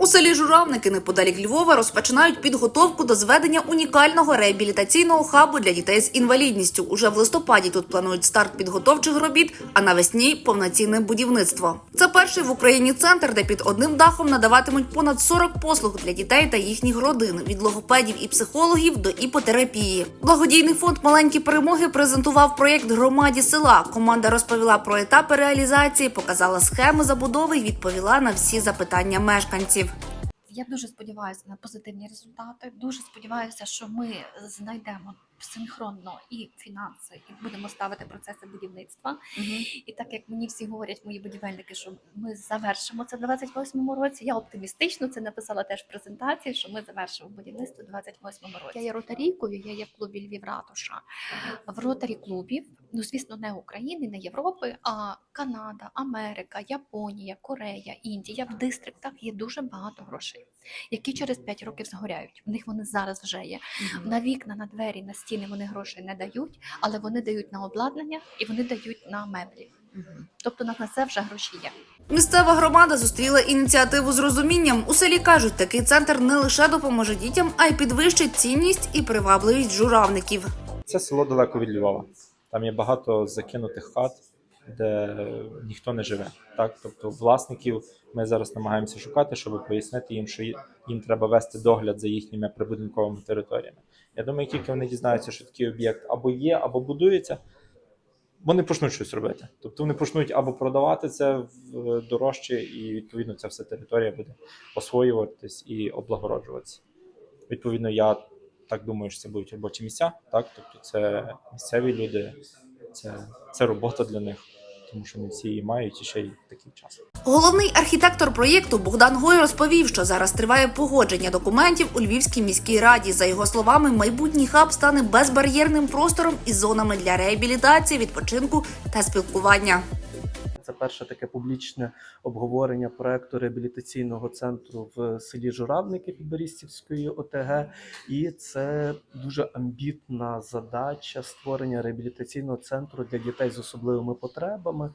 У селі Журавники неподалік Львова розпочинають підготовку до зведення унікального реабілітаційного хабу для дітей з інвалідністю. Уже в листопаді тут планують старт підготовчих робіт, а навесні повноцінне будівництво. Це перший в Україні центр, де під одним дахом надаватимуть понад 40 послуг для дітей та їхніх родин від логопедів і психологів до іпотерапії. Благодійний фонд Маленькі перемоги презентував проєкт громаді села. Команда розповіла про етапи реалізації, показала схеми забудови і відповіла на всі запитання мешканців. Я дуже сподіваюся на позитивні результати. Дуже сподіваюся, що ми знайдемо синхронно і фінанси, і будемо ставити процеси будівництва. І так як мені всі говорять, мої будівельники, що ми завершимо це в 28-му році. Я оптимістично це написала теж в презентації, що ми завершимо будівництво в 28-му році. Я є ротарійкою, я є в клубі Львів Ратуша. В ротарі клубів, ну звісно, не України, не Європи, а Канада, Америка, Японія, Корея, Індія. В дистриктах є дуже багато грошей, які через 5 років згоряють. В них вони зараз вже є. На вікна, на двері, на стіни вони грошей не дають, але вони дають на обладнання і вони дають на меблі. Тобто на на це вже гроші є. Місцева громада зустріла ініціативу з розумінням. У селі кажуть, такий центр не лише допоможе дітям, а й підвищить цінність і привабливість журавників. Це село далеко від Львова. Там є багато закинутих хат, де ніхто не живе. Так, тобто власників ми зараз намагаємося шукати, щоб пояснити їм, що їм треба вести догляд за їхніми прибудинковими територіями. Я думаю, тільки вони дізнаються, що такий об'єкт або є, або будується, вони почнуть щось робити. Тобто вони почнуть або продавати це дорожче, і відповідно ця вся територія буде освоюватись і облагороджуватися. Відповідно, я так думаю, що це будуть робочі місця. Так, тобто це місцеві люди, це, це робота для них, тому що не всі її мають і ще й такий час. Головний архітектор проєкту Богдан Гой розповів, що зараз триває погодження документів у Львівській міській раді. За його словами, майбутній хаб стане безбар'єрним простором із зонами для реабілітації, відпочинку та спілкування. Перше таке публічне обговорення проекту реабілітаційного центру в селі Журавники Підборістівської ОТГ, і це дуже амбітна задача створення реабілітаційного центру для дітей з особливими потребами.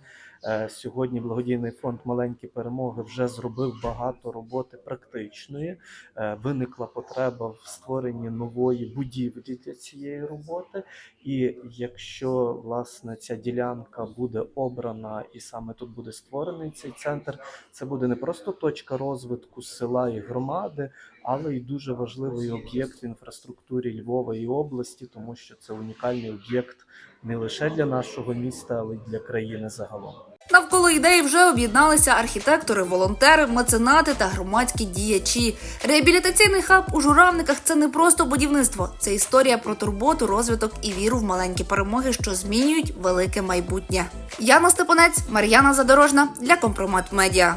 Е, Сьогодні благодійний фонд Маленькі перемоги вже зробив багато роботи практичної. Е, Виникла потреба в створенні нової будівлі для цієї роботи. І якщо власне ця ділянка буде обрана і тут буде створений цей центр, це буде не просто точка розвитку села і громади, але й дуже важливий об'єкт в інфраструктурі Львова і області, тому що це унікальний об'єкт не лише для нашого міста, але й для країни загалом. Навколо ідеї вже об'єдналися архітектори, волонтери, меценати та громадські діячі. Реабілітаційний хаб у журавниках це не просто будівництво, це історія про турботу, розвиток і віру в маленькі перемоги, що змінюють велике майбутнє. Яна Степанець, Мар'яна Задорожна для Компромат Медіа.